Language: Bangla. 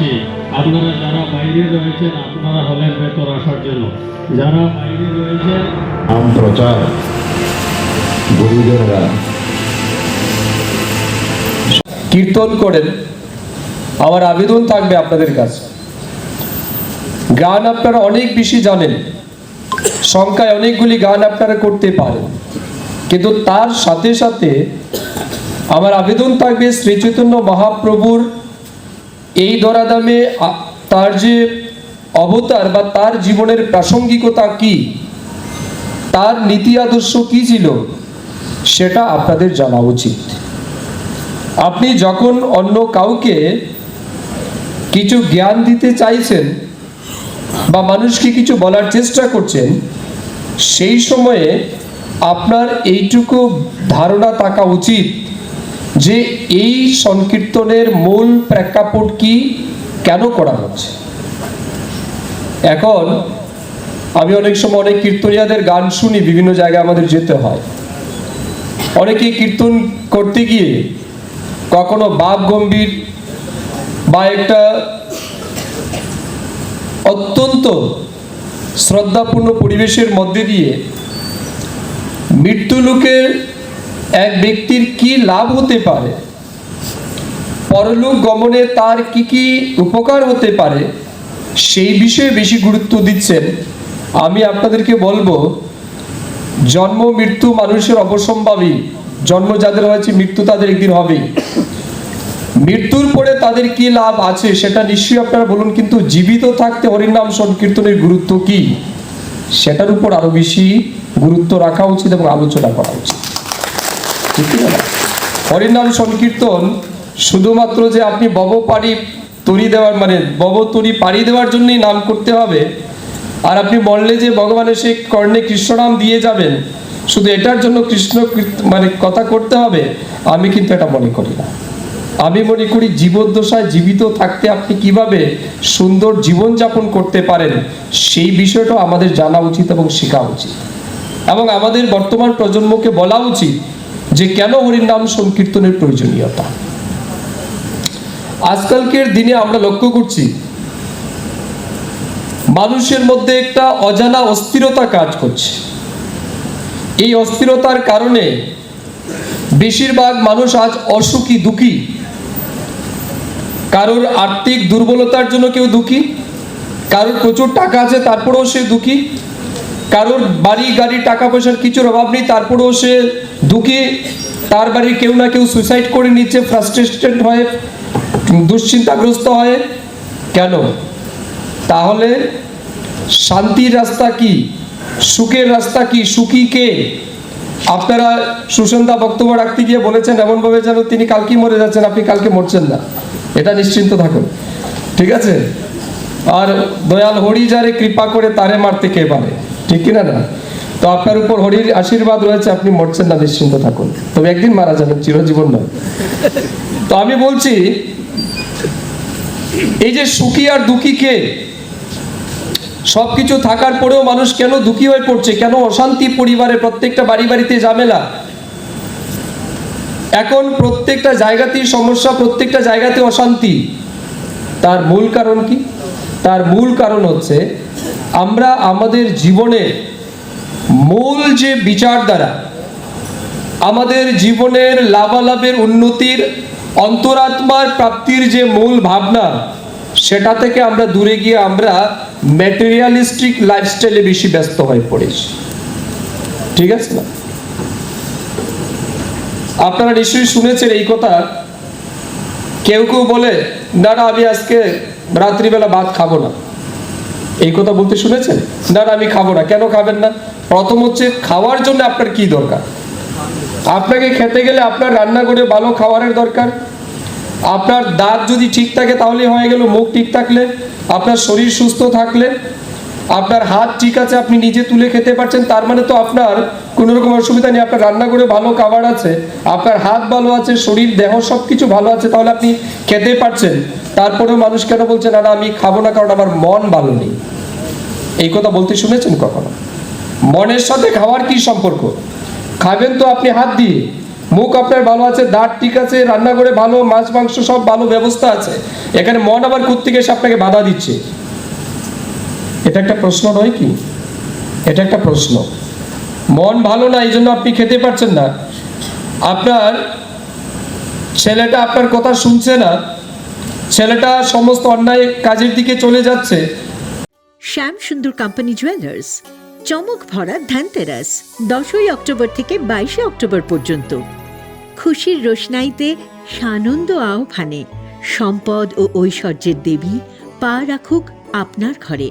করছি। আপনারা যারা বাইরে রয়েছেন আপনারা হলেন ভেতর আসার জন্য। যারা বাইরে রয়েছেন নাম প্রচার। গুরুজনরা কীর্তন করেন। আমার আবেদন থাকবে আপনাদের কাছে। গান আপনারা অনেক বেশি জানেন। সংখ্যায় অনেকগুলি গান আপনারা করতে পারেন। কিন্তু তার সাথে সাথে আমার আবেদন থাকবে শ্রী চৈতন্য মহাপ্রভুর এই দরাদামে তার যে অবতার বা তার জীবনের প্রাসঙ্গিকতা কি? তার নীতি আদর্শ কি ছিল? সেটা আপনাদের জানা উচিত। আপনি যখন অন্য কাউকে কিছু জ্ঞান দিতে চাইছেন বা মানুষকে কিছু বলার চেষ্টা করছেন, সেই সময়ে আপনার এইটুকু ধারণা থাকা উচিত। যে এই সংকীর্তনের মূল প্রেক্ষাপট কি? কেন করা হচ্ছে? এখন আমি অনেক সময় অনেক কীর্তনিয়াদের গান শুনি, বিভিন্ন জায়গায় আমাদের যেতে হয়। অনেকে কীর্তন করতে গিয়ে কখনো বাপ গম্ভীর বা একটা অত্যন্ত শ্রদ্ধাপূর্ণ পরিবেশের মধ্যে দিয়ে মৃত্যু লোকের এক ব্যক্তির কি লাভ হতে পারে? পরলোক গমনে তার কি কি উপকার হতে পারে? সেই বিষয়ে বেশি গুরুত্ব দিচ্ছেন। আমি আপনাদেরকে বলব, জন্ম, মৃত্যু মানুষের অবসম্ভাবী। জন্ম যাদের হয়েছে, মৃত্যু তাদের একদিন হবেই। মৃত্যুর পরে তাদের কি লাভ আছে সেটা নিশ্চয়ই আপনারা বলুন, কিন্তু জীবিত থাকতে হরিনাম সংকীর্তনের গুরুত্ব কি? সেটার উপর আরও বেশি গুরুত্ব রাখা উচিত এবং আলোচনা করা উচিত। হরিনাম সংকীর্তন শুধুমাত্র যে আপনি বব পাড়ি তরি দেওয়ার মানে বব তরি পাড়ি দেওয়ার জন্যই নাম করতে হবে। আর আপনি বললে যে ভগবানের সেই কর্ণে কৃষ্ণনাম দিয়ে যাবেন, শুধু এটার জন্য কৃষ্ণ মানে কথা করতে হবে, আমি কিন্তু এটা মনে করি না। আমি মনে করি জীবদ্দশায় জীবিত থাকতে আপনি কীভাবে সুন্দর জীবনযাপন করতে পারেন, সেই বিষয়টাও আমাদের জানা উচিত এবং শেখা উচিত। এবং আমাদের বর্তমান প্রজন্মকে বলা উচিত যে কেন হরির নাম সংকীর্তনের প্রয়োজনীয়তা? আজকালকের দিনে আমরা লক্ষ্য করছি, মানুষের মধ্যে একটা অজানা অস্থিরতা কাজ করছে। এই অস্থিরতার কারণে বেশিরভাগ মানুষ আজ অসুখী, দুঃখী। কারোর আর্থিক দুর্বলতার জন্য কেউ দুঃখী, কারোর প্রচুর টাকা আছে তারপরেও সে দুঃখী, কারোর বাড়ি, গাড়ি, টাকা পয়সার কিছুর অভাব নেই তারপরেও সে দুঃখী, তার বাড়ির কেউ না কেউ সুইসাইড করে নিচ্ছে ফ্রাস্ট্রেটেড হয়ে, দুশ্চিন্তাগ্রস্ত হয়ে। কেন? তাহলে শান্তির রাস্তা কি? সুখের রাস্তা কি? সুখী কে? আপনারা সুসন্দা বক্তব্য রাখতে গিয়ে বলেছেন, এমনভাবে যেন তিনি কালকে মরে যাচ্ছেন, আপনি কালকে মরছেন না। এটা নিশ্চিন্ত থাকুন। ঠিক আছে? আর দয়াল হরি যারে কৃপা করে তারে মারতে কে পারে? ঠিক কিনা না? তো আপনার উপর হরির আশীর্বাদ রয়েছে, আপনি মরছেন না, নিশ্চিন্ত থাকুন। তবে একদিন মারা যাবেন, চিরজীবন নয়। তো আমি বলছি, এই যে সুখী আর দুঃখী কে? সবকিছু থাকার পরেও মানুষ কেন দুঃখী হয়ে পড়ছে? কেন অশান্তি পরিবারে প্রত্যেকটা বাড়ি বাড়িতে ঝামেলা? এখন প্রত্যেকটা জায়গাতেই সমস্যা, প্রত্যেকটা জায়গাতে অশান্তি। তার মূল কারণ কি? তার মূল কারণ হচ্ছে, আমরা আমাদের জীবনে মূল যে বিচার দ্বারা আমাদের জীবনের লাভালাভের উন্নতির, অন্তরাত্মার প্রাপ্তির যে মূল ভাবনা, সেটা থেকে আমরা দূরে গিয়ে আমরা ম্যাটেরিয়ালিস্টিক লাইফস্টাইলে বেশি ব্যস্ত হয়ে পড়েছি। ঠিক আছে না? আপনারা নিশ্চয়ই শুনেছেন এই কথা। কেউ কেউ বলে, না না, আমি আজকে রাত্রিবেলা ভাত খাব না। এই কথা বলতে শুনেছেন? না না, আমি খাব না। কেন খাবেন না? প্রথম হচ্ছে, খাওয়ার জন্য আপনার কি দরকার? আপনাকে খেতে গেলে আপনার রান্না করে ভালো খাবারের দরকার। আপনার দাঁত যদি ঠিক থাকে তাহলে হয়ে গেল মুখ ঠিক থাকলে, আপনার শরীর সুস্থ থাকলে আপনার হাত ঠিক আছে, আপনি নিজে তুলে খেতে পারছেন, তার মানে তো আপনার কোনো রকম অসুবিধা নেই, আপনার রান্না করে ভালো খাবার আছে, আপনার হাত ভালো আছে, শরীর, দেহ সব কিছু ভালো আছে, তাহলে আপনি খেতে পারছেন। তারপরেও মানুষ কেন বলছে, না আমি খাব না, কারণ আমার মন ভালো নেই। এই কথা বলতে শুনেছেন কখনো? মনের সাথে খাওয়ার কি সম্পর্ক? খাবেন তো আপনি হাত দিয়ে। মুখ আপনার ভালো আছে, দাঁত ঠিক আছে রান্না করে ভালো, মাছ, মাংস সব ভালো ব্যবস্থা আছে। এখানে মন আবার কোথেকে এসে আপনাকে বাধা দিচ্ছে? এটা একটা প্রশ্ন নয় কি? এটা একটা প্রশ্ন। মন ভালো না এই জন্য আপনি খেতে পারছেন না। আপনার ছেলেটা আপনার কথা শুনছে না। ছেলেটা সমস্ত অন্যায় কাজের দিকে চলে যাচ্ছে। শ্যাম সুন্দর কোম্পানি জুয়েলার্স চমক ভরা ধানতেরাস, দশই অক্টোবর থেকে বাইশে অক্টোবর পর্যন্ত। খুশির রোশনাইতে সানন্দ আহ্বানে, সম্পদ ও ঐশ্বর্যের দেবী পা রাখুক আপনার ঘরে।